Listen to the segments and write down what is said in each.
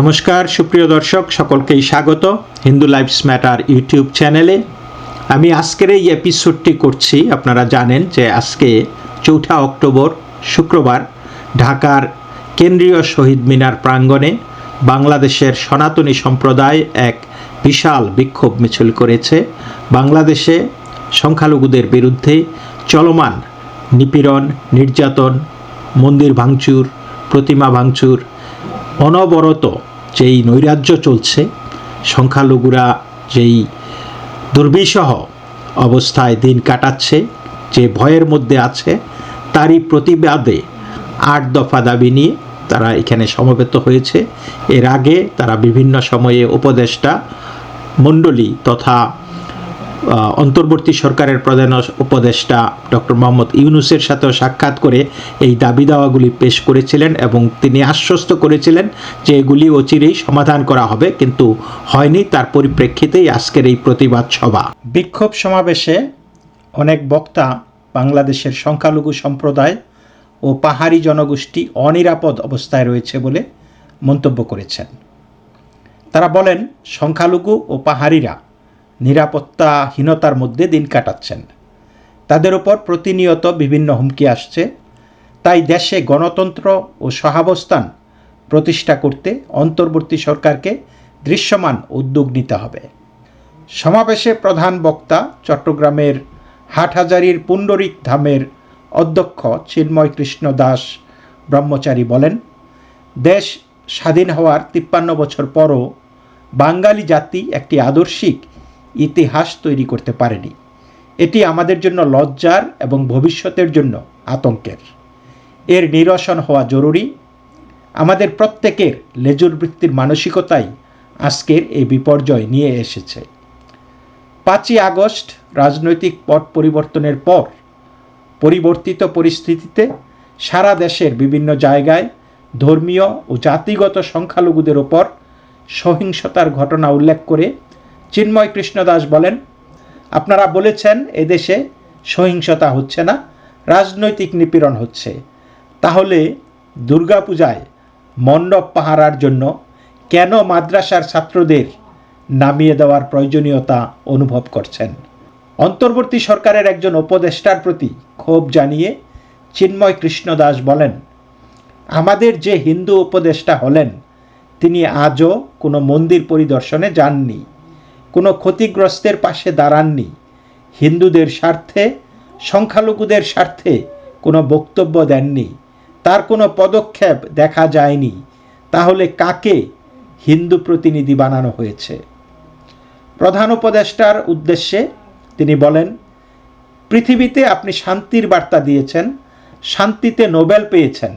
নমস্কার, সুপ্রিয় দর্শক, সকলকেই স্বাগত হিন্দু লাইফস ম্যাটার ইউটিউব চ্যানেলে। আমি আজকের এই এপিসোডটি করছি, আপনারা জানেন যে আজকে চৌঠা অক্টোবর, শুক্রবার, ঢাকার কেন্দ্রীয় শহীদ মিনার প্রাঙ্গণে বাংলাদেশের সনাতনী সম্প্রদায় এক বিশাল বিক্ষোভ মিছিল করেছে। বাংলাদেশে সংখ্যালঘুদের বিরুদ্ধে চলমান নিপীড়ন, নির্যাতন, মন্দির ভাঙচুর, প্রতিমা ভাঙচুর অনবরত যেই নৈরাজ্য চলছে, সংখ্যালঘুরা যেই দুর্বিষহ অবস্থায় দিন কাটাচ্ছে, যে ভয়ের মধ্যে আছে, তারই প্রতিবাদে আট দফা দাবি নিয়ে তারা এখানে সমবেত হয়েছে। এর আগে তারা বিভিন্ন সময়ে উপদেষ্টা মণ্ডলী তথা অন্তর্বর্তী সরকারের প্রধান উপদেষ্টা ডক্টর মোহাম্মদ ইউনুসের সাথেও সাক্ষাৎ করে এই দাবি দাওয়াগুলি পেশ করেছিলেন এবং তিনি আশ্বস্ত করেছিলেন যে এগুলি অচিরেই সমাধান করা হবে, কিন্তু হয়নি, তার পরিপ্রেক্ষিতেই আজকের এই প্রতিবাদ সভা। বিক্ষোভ সমাবেশে অনেক বক্তা বাংলাদেশের সংখ্যালঘু সম্প্রদায় ও পাহাড়ি জনগোষ্ঠী অনিরাপদ অবস্থায় রয়েছে বলে মন্তব্য করেছেন। তারা বলেন, সংখ্যালঘু ও পাহাড়িরা নিরাপত্তাহীনতার মধ্যে দিন কাটাচ্ছেন। তাদের উপর প্রতিনিয়ত বিভিন্ন হুমকি আসছে। তাই দেশে গণতন্ত্র ও সহাবস্থান প্রতিষ্ঠা করতে অন্তর্বর্তী সরকারকে দৃশ্যমান উদ্যোগ নিতে হবে। সমাবেশে প্রধান বক্তা চট্টগ্রামের হাটহাজারির পুণ্ডরিক ধামের অধ্যক্ষ চিন্ময় কৃষ্ণ দাস ব্রহ্মচারী বলেন, দেশ স্বাধীন হওয়ার তিপ্পান্ন বছর পরও বাঙালি জাতি একটি আদর্শিক ইতিহাস তৈরি করতে পারেনি। এটি আমাদের জন্য লজ্জার এবং ভবিষ্যতের জন্য আতঙ্কের। এর নিরসন হওয়া জরুরি। আমাদের প্রত্যেকের লেজুর বৃত্তির মানসিকতাই আজকের এই বিপর্যয় নিয়ে এসেছে। পাঁচই আগস্ট রাজনৈতিক পট পরিবর্তনের পর পরিবর্তিত পরিস্থিতিতে সারা দেশের বিভিন্ন জায়গায় ধর্মীয় ও জাতিগত সংখ্যালঘুদের ওপর সহিংসতার ঘটনা উল্লেখ করে চিন্ময় কৃষ্ণ দাস বলেন, আপনারা বলেছেন এদেশে সহিংসতা হচ্ছে না, রাজনৈতিক নিপীড়ন হচ্ছে। তাহলে দুর্গাপূজায় মণ্ডপ পাহারার জন্য কেন মাদ্রাসার ছাত্রদের নামিয়ে দেওয়ার প্রয়োজনীয়তা অনুভব করছেন? অন্তর্বর্তী সরকারের একজন উপদেষ্টার প্রতি ক্ষোভ জানিয়ে চিন্ময় কৃষ্ণ দাস বলেন, আমাদের যে হিন্দু উপদেষ্টা হলেন, তিনি আজও কোনো মন্দির পরিদর্শনে যাননি। কোনো ক্ষতিগ্রস্তের পাশে দাঁড়াননি। হিন্দুদের স্বার্থে, সংখ্যালঘুদের স্বার্থে কোনো বক্তব্য দেননি। তার কোনো পদক্ষেপ দেখা যায়নি। তাহলে কাকে হিন্দু প্রতিনিধি বানানো হয়েছে? প্রধান উপদেষ্টার উদ্দেশ্যে তিনি বলেন, পৃথিবীতে আপনি শান্তির বার্তা দিয়েছেন, শান্তিতে নোবেল পেয়েছেন,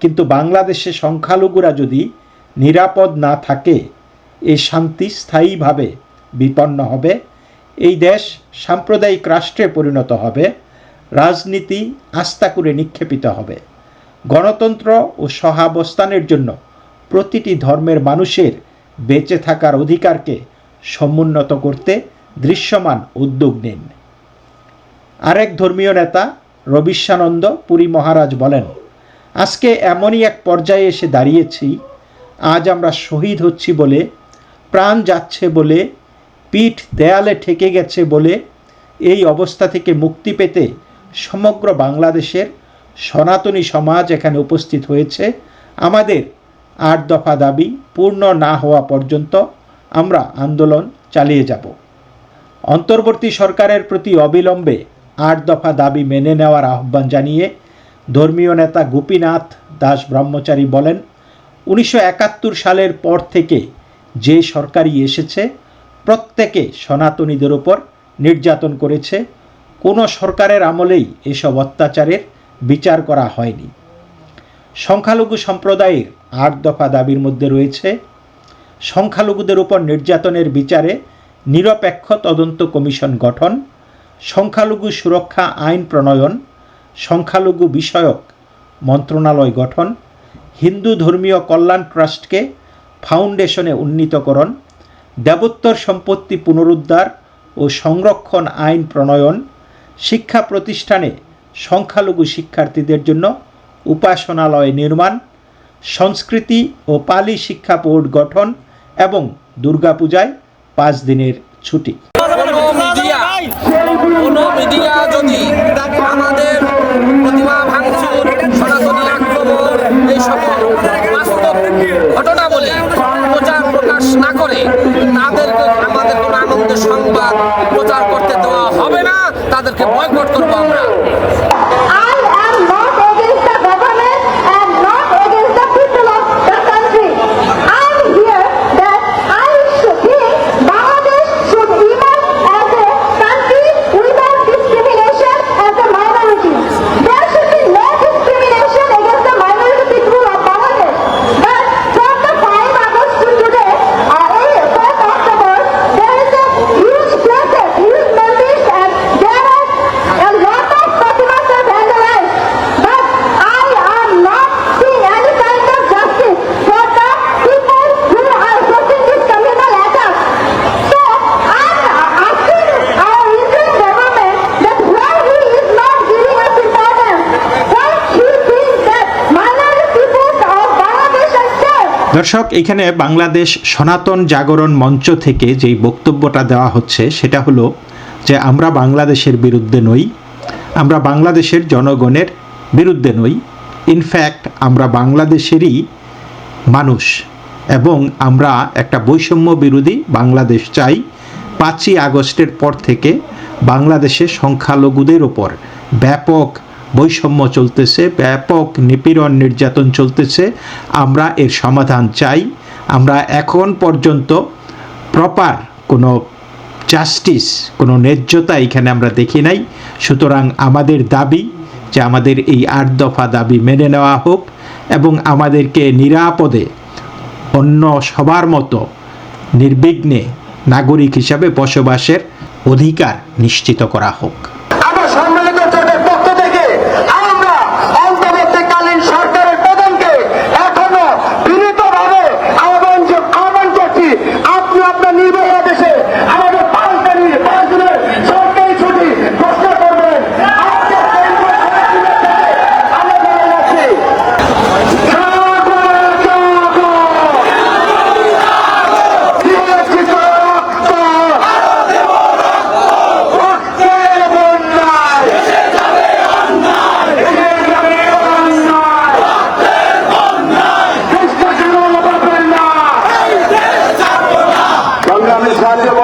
কিন্তু বাংলাদেশে সংখ্যালঘুরা যদি নিরাপদ না থাকে এই শান্তি স্থায়ীভাবে বিপন্ন হবে। এই দেশ সাম্প্রদায়িক রাষ্ট্রে পরিণত হবে। রাজনীতি আস্থা করে নিক্ষেপিত হবে। গণতন্ত্র ও সহাবস্থানের জন্য প্রতিটি ধর্মের মানুষের বেঁচে থাকার অধিকারকে সমুন্নত করতে দৃশ্যমান উদ্যোগ নিন। আরেক ধর্মীয় নেতা রবিশ্যানন্দ পুরী মহারাজ বলেন, আজকে এমনই এক পর্যায়ে এসে দাঁড়িয়েছি, আজ আমরা শহীদ হচ্ছি বলে, প্রাণ যাচ্ছে বলে পিঠ দেয়ালে ঠেকে গেছে বলে এই অবস্থা থেকে মুক্তি পেতে সমগ্র বাংলাদেশের সনাতনী সমাজ এখানে উপস্থিত হয়েছে। আমাদের আট দফা দাবি পূর্ণ না হওয়া পর্যন্ত আমরা আন্দোলন চালিয়ে যাব। অন্তর্বর্তী সরকারের প্রতি অবিলম্বে আট দফা দাবি মেনে নেওয়ার আহ্বান জানিয়ে ধর্মীয় নেতা গোপীনাথ দাস ব্রহ্মচারী বলেন, উনিশশো একাত্তর সালের পর থেকে যে সরকারই এসেছে প্রত্যেকে সনাতনীদের ওপর নির্যাতন করেছে। কোনো সরকারের আমলেই এসব অত্যাচারের বিচার করা হয়নি। সংখ্যালঘু সম্প্রদায়ের আট দফা দাবির মধ্যে রয়েছে। সংখ্যালঘুদের উপর নির্যাতনের বিচারে নিরপেক্ষ তদন্ত কমিশন গঠন, সংখ্যালঘু সুরক্ষা আইন প্রণয়ন, সংখ্যালঘু বিষয়ক মন্ত্রণালয় গঠন, হিন্দু ধর্মীয় কল্যাণ ট্রাস্টকে ফাউন্ডেশনে উন্নীতকরণ দেবোত্তর সম্পত্তি পুনরুদ্ধার ও সংরক্ষণ আইন প্রণয়ন, শিক্ষা প্রতিষ্ঠানে সংখ্যালঘু শিক্ষার্থীদের জন্য উপাসনালয় নির্মাণ, সংস্কৃতি ও পালি শিক্ষা বোর্ড গঠন এবং দুর্গাপূজায় পাঁচ দিনের ছুটি। দর্শক, এখানে বাংলাদেশ সনাতন জাগরণ মঞ্চ থেকে যেই বক্তব্যটা দেওয়া হচ্ছে, সেটা হলো যে আমরা বাংলাদেশের বিরুদ্ধে নই, আমরা বাংলাদেশের জনগণের বিরুদ্ধে নই। ইনফ্যাক্ট আমরা বাংলাদেশেরই মানুষ এবং আমরা একটা বৈষম্য বিরোধী বাংলাদেশ চাই। পাঁচই আগস্টের পর থেকে বাংলাদেশে সংখ্যালঘুদের ওপর ব্যাপক বৈষম্য চলতেছে, ব্যাপক নিপীড়ন, নির্যাতন চলতেছে। আমরা এর সমাধান চাই। আমরা এখন পর্যন্ত প্রপার কোনো জাস্টিস কোনো ন্যায্যতা এখানে আমরা দেখি নাই। সুতরাং আমাদের দাবি যে আমাদের এই আট দফা দাবি মেনে নেওয়া হোক এবং আমাদেরকে নিরাপদে অন্য সবার মতো নির্বিঘ্নে নাগরিক হিসাবে বসবাসের অধিকার নিশ্চিত করা হোক। Gracias,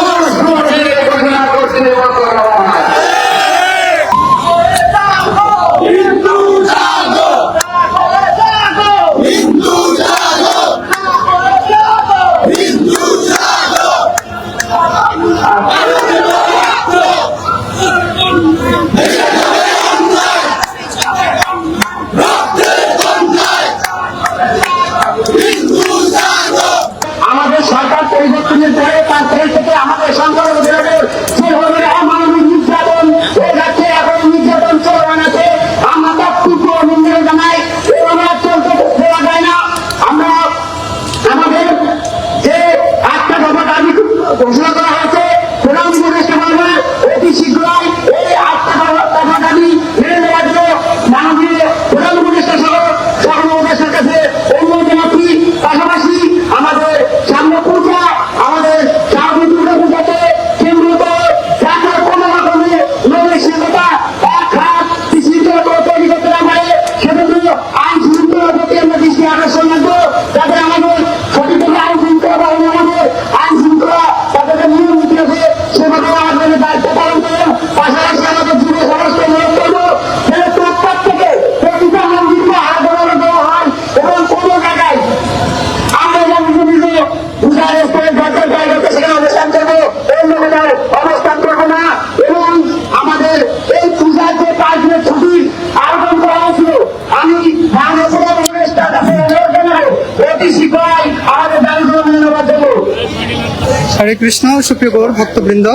হরে কৃষ্ণ, সুপ্রিয় গৌর ভক্তবৃন্দ।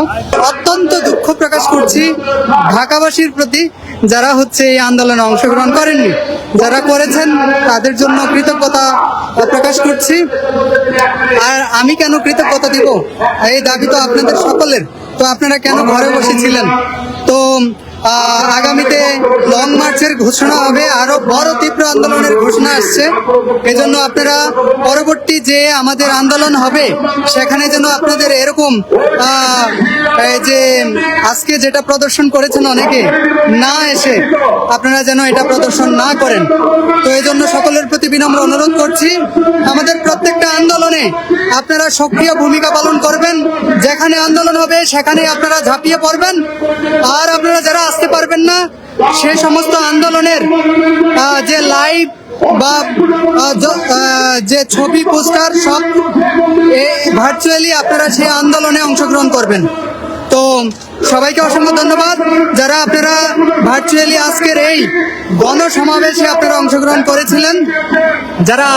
অত্যন্ত দুঃখ প্রকাশ করছি ঢাকাবাসীর প্রতি যারা হচ্ছে এই আন্দোলনে অংশগ্রহণ করেননি, যারা করেছেন তাদের জন্য কৃতজ্ঞতা প্রকাশ করছি। আর আমি কেন কৃতজ্ঞতা দিব? এই দাবি তো আপনাদের সকলের। তো আপনারা কেন ঘরে বসেছিলেন তো আগামীতে লং মার্চের ঘোষণা হবে, আরও বড় তীব্র আন্দোলনের ঘোষণা আসছে। এজন্য আপনারা পরবর্তী যে আমাদের আন্দোলন হবে, সেখানে যেন আপনাদের এরকম যে আজকে যেটা প্রদর্শন করেছেন অনেকে, না এসে আপনারা যেন এটা প্রদর্শন না করেন। তো এই জন্য সকলের প্রতি বিনম্র অনুরোধ করছি, আমাদের প্রত্যেকটা আন্দোলনে আপনারা সক্রিয় ভূমিকা পালন করবেন। যেখানে আন্দোলন হবে সেখানে আপনারা ঝাঁপিয়ে পড়বেন। আর আপনারা যারা আসতে পারবেন না। সে সমস্ত আন্দোলনের যে লাইভ বা যে ছবি, পোস্টার সব ভার্চুয়ালি আপনারা সেই আন্দোলনে অংশগ্রহণ করবেন। তো সবাইকে অসংখ্য ধন্যবাদ। যারা আপনারা ভার্চুয়ালি আজকের এই গণসমাবেশে আপনারা অংশগ্রহণ করেছিলেন, যারা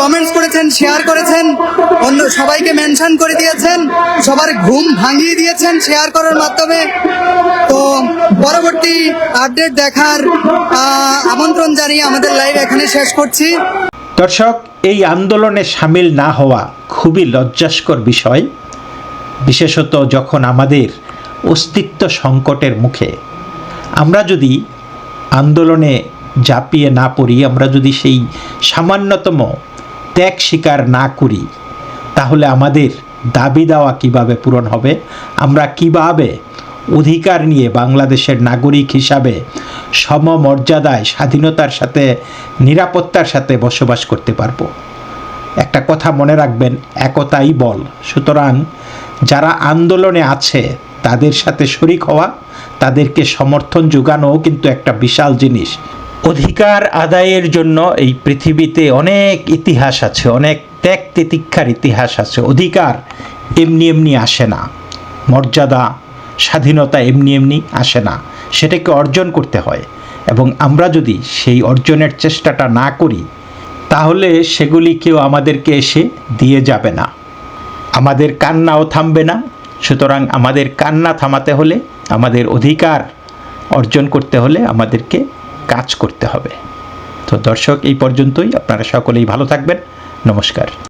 কমেন্টস করেছেন শেয়ার করেছেন, অন্য সবাইকে মেনশন করে দিয়েছেন, সবার ঘুম ভাঙিয়ে দিয়েছেন শেয়ার করার মাধ্যমে। তো পরবর্তী আপডেট দেখার আমন্ত্রণ জানিয়ে আমাদের লাইভ এখানে শেষ করছি। দর্শক, এই আন্দোলনে সামিল না হওয়া খুবই লজ্জাস্কর বিষয়। বিশেষত যখন আমাদের অস্তিত্ব সংকটের মুখে। আমরা যদি আন্দোলনে ঝাঁপিয়ে না পড়ি, আমরা যদি সেই সামান্যতম ত্যাগ স্বীকার না করি, তাহলে আমাদের দাবি দেওয়া কীভাবে পূরণ হবে? আমরা কীভাবে অধিকার নিয়ে বাংলাদেশের নাগরিক হিসাবে সমমর্যাদায়, স্বাধীনতার সাথে, নিরাপত্তার সাথে বসবাস করতে পারব? একটা কথা মনে রাখবেন, একতাই বল। সুতরাং যারা আন্দোলনে আছে তাদের সাথে শরিক হওয়া, তাদেরকে সমর্থন যোগানোও কিন্তু একটা বিশাল জিনিস। অধিকার আদায়ের জন্য এই পৃথিবীতে অনেক ইতিহাস আছে, অনেক ত্যাগ তিতিক্ষার ইতিহাস আছে। অধিকার এমনি এমনি আসে না, মর্যাদা, স্বাধীনতা এমনি এমনি আসে না। সেটাকে অর্জন করতে হয় এবং আমরা যদি সেই অর্জনের চেষ্টাটা না করি, তাহলে সেগুলি কেউ আমাদেরকে এসে দিয়ে যাবে না। আমাদের কান্নাও থামবে না সুতরাং আমাদের কান্না থামাতে হলে, আমাদের অধিকার অর্জন করতে হলে আমাদেরকে কাজ করতে হবে। তো দর্শক, এই পর্যন্তই। আপনারা সকলেই ভালো থাকবেন। নমস্কার।